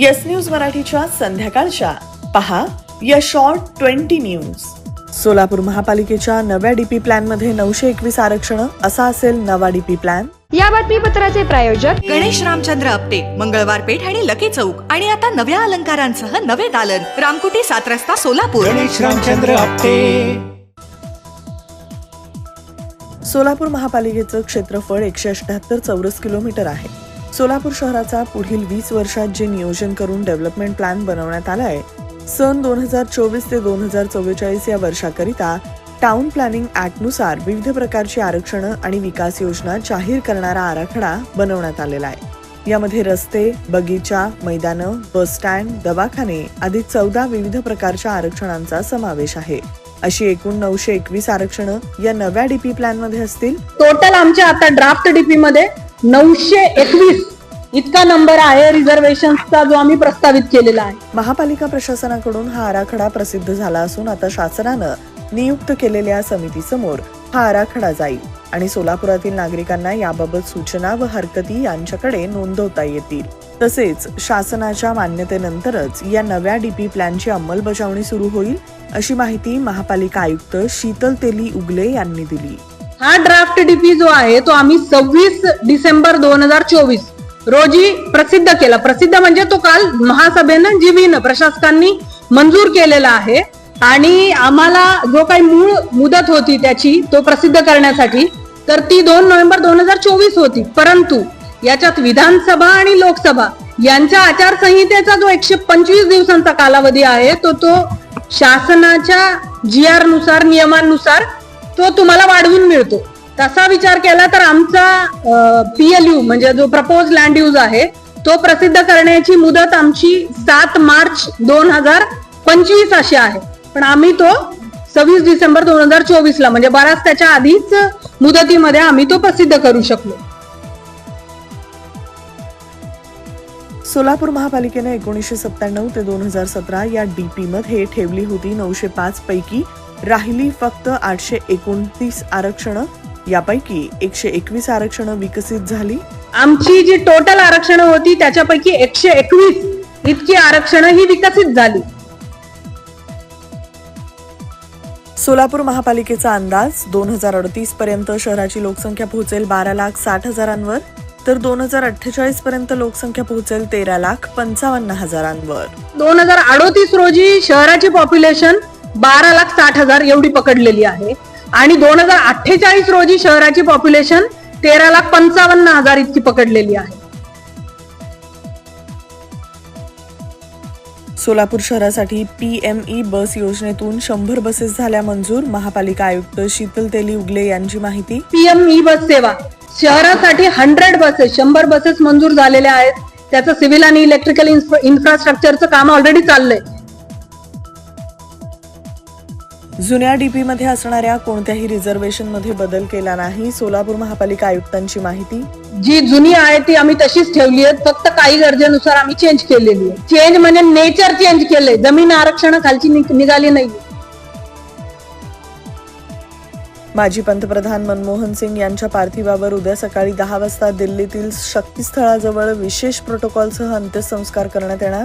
Yes news मराठीच्या संध्याकाळच्या. पहा या शॉर्ट ट्वेंटी न्यूज सोलापूर महापालिकेच्या नव्या डीपी प्लॅनमध्ये नऊशे एकवीस आरक्षण असा असेल नवा डीपी प्लॅन या बातमीपत्राचे प्रायोजक गणेश रामचंद्र आपटे मंगळवार पेठ आणि लकी चौक. आणि आता नव्या अलंकारांसह नवे दालन. रामकुटी सात रस्ता सोलापूर. गणेश रामचंद्र आपटे. सोलापूर महापालिकेचं क्षेत्रफळ एकशे अठ्याहत्तर चौरस किलोमीटर आहे. सोलापूर शहराचा पुढील वीस वर्षात जे नियोजन करून डेव्हलपमेंट प्लॅन बनवण्यात आला आहे सन दोन हजार चोवीस ते दोन हजार चव्वेचाळीस या वर्षाकरिता टाउन प्लॅनिंग ॲक्टनुसार विविध प्रकारची आरक्षणं आणि विकास योजना जाहीर करणारा आराखडा बनवण्यात आलेला आहे. यामध्ये रस्ते बगीचा मैदानं बस स्टँड दवाखाने आदी चौदा विविध प्रकारच्या आरक्षणांचा समावेश आहे. अशी एकूण नऊशे एकवीस आरक्षणं या नव्या डीपी प्लॅनमध्ये असतील? टोटल आमच्या आता ड्राफ्ट डीपी मध्ये नऊशे एकवीस इतका नंबर आहे रिझर्वेशनचा जो आम्ही प्रस्तावित केलेला आहे. महापालिका प्रशासनाकडून हा आराखडा प्रसिद्ध झाला असून आता शासनानं नियुक्त केलेल्या समितीसमोर हा आराखडा जाईल आणि सोलापुरातील नागरिकांना याबाबत सूचना व हरकती यांच्याकडे नोंदवता येतील. तसेच शासनाच्या मान्यतेनंतरच या नव्या डीपी प्लॅनची अंमलबजावणी सुरू होईल अशी माहिती महापालिका आयुक्त शीतल तेली उगले यांनी दिली. हा ड्राफ्ट डीपी जो आहे तो आम्ही सव्वीस डिसेंबर दोन हजार चोवीस रोजी प्रसिद्ध केला. प्रसिद्ध म्हणजे तो काल महासभेनं जीवीनं प्रशासकांनी मंजूर केलेला आहे. आणि आम्हाला जो काही मूळ मुदत होती त्याची तो प्रसिद्ध करण्यासाठी तर ती दोन नोव्हेंबर दोन हजार चोवीस होती. परंतु याच्यात विधानसभा आणि लोकसभा यांच्या आचारसंहितेचा जो एकशे पंचवीस दिवसांचा कालावधी आहे तो तो शासनाच्या जी आरनुसार नियमांनुसार तो तुम्हाला वाढवून मिळतो. तसा विचार केला तर आमचा पीएलयू म्हणजे जो प्रपोज लँड यूज आहे तो प्रसिद्ध करण्याची मुदत आमची सात मार्च दोन हजार पंचवीस अशी आहे. पण आम्ही तो सव्वीस डिसेंबर दोन हजार चोवीस ला म्हणजे बराच त्याच्या आधीच मुदतीमध्ये आम्ही तो प्रसिद्ध करू शकलो. सोलापूर महापालिकेने एकोणीसशे सत्त्याण्णव ते दोन हजार सतरा या डीपी मध्ये ठेवली होती नऊशे पाच पैकी राहिली फक्त आठशे एकोणतीस आरक्षणं. यापैकी एकशे एकवीस आरक्षणं विकसित झाली. आमची जी टोटल आरक्षणं होती त्याच्यापैकी एकशे एकवीस इतकी आरक्षणं ही विकसित झाली. सोलापूर महापालिकेचा अंदाज दोन हजार अडतीस पर्यंत शहराची लोकसंख्या पोहोचेल बारा लाख साठ हजारांवर तर दोन हजार अठ्ठेचाळीस पर्यंत लोकसंख्या पोहोचेल तेरा लाख पंचावन्न हजारांवर. दोन हजार अडोतीस रोजी शहराची पॉप्युलेशन बारा लाख साठ हजार एवढी पकडलेली आहे. आणि दोन हजार अठ्ठेचाळीस रोजी शहराची पॉप्युलेशन तेरा लाख पंचावन्न हजार इतकी पकडलेली आहे. सोलापूर शहरासाठी पीएमई बस योजनेतून शंभर बसेस झाल्या मंजूर महापालिका आयुक्त शीतल तेली उगले यांची माहिती. पीएम ई बस सेवा शहरासाठी हंड्रेड बसेस शंभर बसेस मंजूर झालेल्या आहेत. त्याचं सिव्हिल आणि इलेक्ट्रिकल इन्फ्रास्ट्रक्चरचं काम ऑलरेडी चाललंय. जुन्या डीपी मध्ये असणाऱ्या कोणत्याही रिझर्वेशनमध्ये बदल केला नाही सोलापूर महापालिका आयुक्तांची माहिती. जी जुनी आहे ती आम्ही तशीच ठेवली आहे फक्त काही गरजेनुसार आम्ही चेंज केलेली आहे. चेंज म्हणजे नेचर चेंज केलंय. जमीन आरक्षण खालची निघाली नाही. माजी पंतप्रधान मनमोहन सिंग यांच्या पार्थिवावर उद्या सकाळी दहा वाजता दिल्लीतील शक्तीस्थळाजवळ विशेष प्रोटोकॉलसह अंत्यसंस्कार करण्यात येणार.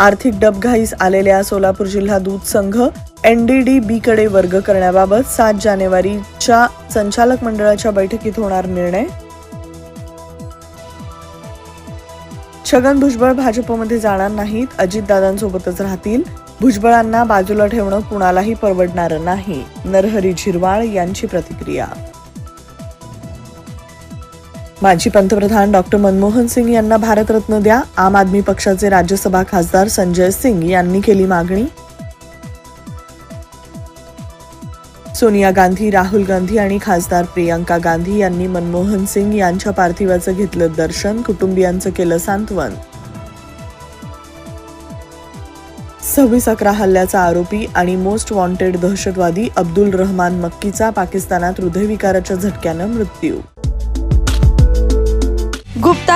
आर्थिक डबघाईस आलेल्या सोलापूर जिल्हा दूध संघ एनडीडी बी कडे वर्ग करण्याबाबत सात जानेवारीच्या संचालक मंडळाच्या बैठकीत होणार निर्णय. छगन भुजबळ भाजपमध्ये जाणार नाहीत अजितदादांसोबतच राहतील. भुजबळांना बाजूला ठेवणं कुणालाही परवडणार नाही. नरहरी झिरवाळ यांची प्रतिक्रिया माजी पंतप्रधान डॉक्टर मनमोहन सिंग यांना भारतरत्न द्या. आम आदमी पक्षाचे राज्यसभा खासदार संजय सिंग यांनी केली मागणी. सोनिया गांधी राहुल गांधी आणि खासदार प्रियंका गांधी यांनी मनमोहन सिंग यांच्या पार्थिवाचं घेतलं दर्शन कुटुंबियांचं केलं सांत्वन. सव्वीस अकरा हल्ल्याचा आरोपी आणि मोस्ट वॉन्टेड दहशतवादी अब्दुल रहमान मक्कीचा पाकिस्तानात हृदयविकाराच्या झटक्यानं मृत्यू.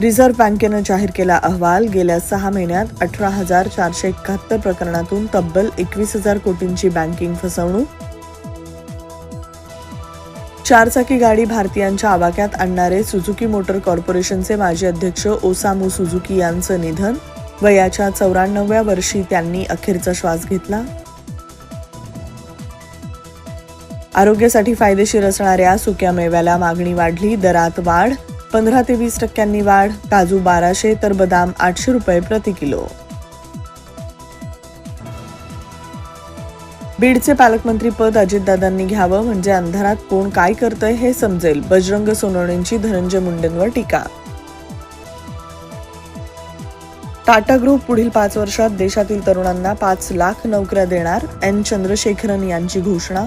रिझर्व्ह बँकेनं जाहीर केला अहवाल गेल्या सहा महिन्यात अठरा हजार चारशे एकाहत्तर प्रकरणातून तब्बल एकवीस हजार कोटींची बँकिंग फसवणूक. चारचाकी गाडी भारतीयांच्या आवाक्यात आणणारे सुझुकी मोटर कॉर्पोरेशनचे माजी अध्यक्ष ओसामू सुझुकी यांचं निधन वयाच्या चौऱ्याण्णव्या वर्षी त्यांनी अखेरचा श्वास घेतला. आरोग्यासाठी फायदेशीर असणाऱ्या सुक्या मेव्याला मागणी वाढली दरात वाढ पंधरा ते वीस टक्क्यांनी वाढ काजू बाराशे तर बदाम आठशे रुपये प्रति किलो. बीडचे पालकमंत्री पद अजितदादांनी घ्यावं म्हणजे अंधारात कोण काय करतंय हे समजेल बजरंग सोनवणेंची धनंजय मुंडेंवर टीका. टाटा ग्रुप पुढील पाच वर्षात देशातील तरुणांना पाच लाख नोकऱ्या देणार एन. चंद्रशेखरन यांची घोषणा.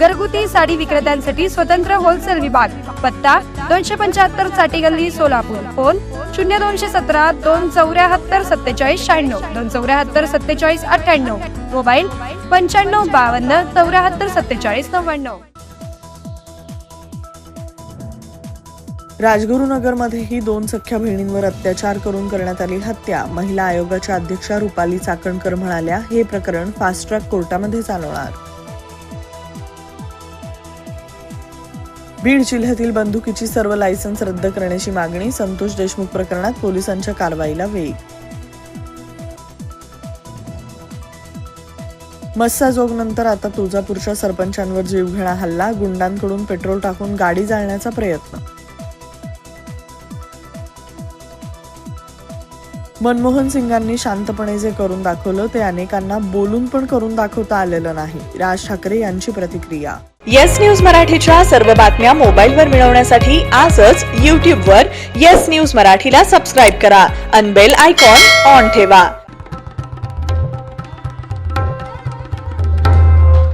घरगुती साडी विक्रेत्यांसाठी स्वतंत्र होलसेल विभाग. पत्ता दोनशे पंच्याहत्तरसाठी गल्ली सोलापूर. फोन शून्य दोनशे सतरा दोन चौऱ्याहत्तर सत्तेचाळीस शहाण्णव. दोन चौऱ्याहत्तर सत्तेचाळीस अठ्ठ्याण्णव. मोबाईल पंच्याण्णव बावन्न चौऱ्याहत्तर सत्तेचाळीस नव्याण्णव. राजगुरुनगरमध्येही दोन सख्या बहिणींवर अत्याचार करून करण्यात आली हत्या. महिला आयोगाच्या अध्यक्षा रुपाली चाकणकर म्हणाल्या हे प्रकरण फास्ट ट्रॅक कोर्टामध्ये चालवणार. बीड जिल्ह्यातील बंदुकीची सर्व लायसन्स रद्द करण्याची मागणी संतोष देशमुख प्रकरणात पोलिसांच्या कारवाईला वेग. मस्साजोग नंतर आता तुळजापूरच्या सरपंचांवर जीवघेणा हल्ला गुंडांकडून पेट्रोल टाकून गाडी जाळण्याचा प्रयत्न मनमोहन सिंगांनी शांतपणे जे करून दाखवलं ते अनेकांना बोलून पण करून दाखवता आलेलं नाही. राज ठाकरे यांची प्रतिक्रिया. येस न्यूज मराठीच्या सर्व बातम्या मोबाईलवर मिळवण्यासाठी आजच यूट्यूबवर येस न्यूज मराठीला सबस्क्राईब करा. अनबेल आयकॉन ऑन ठेवा.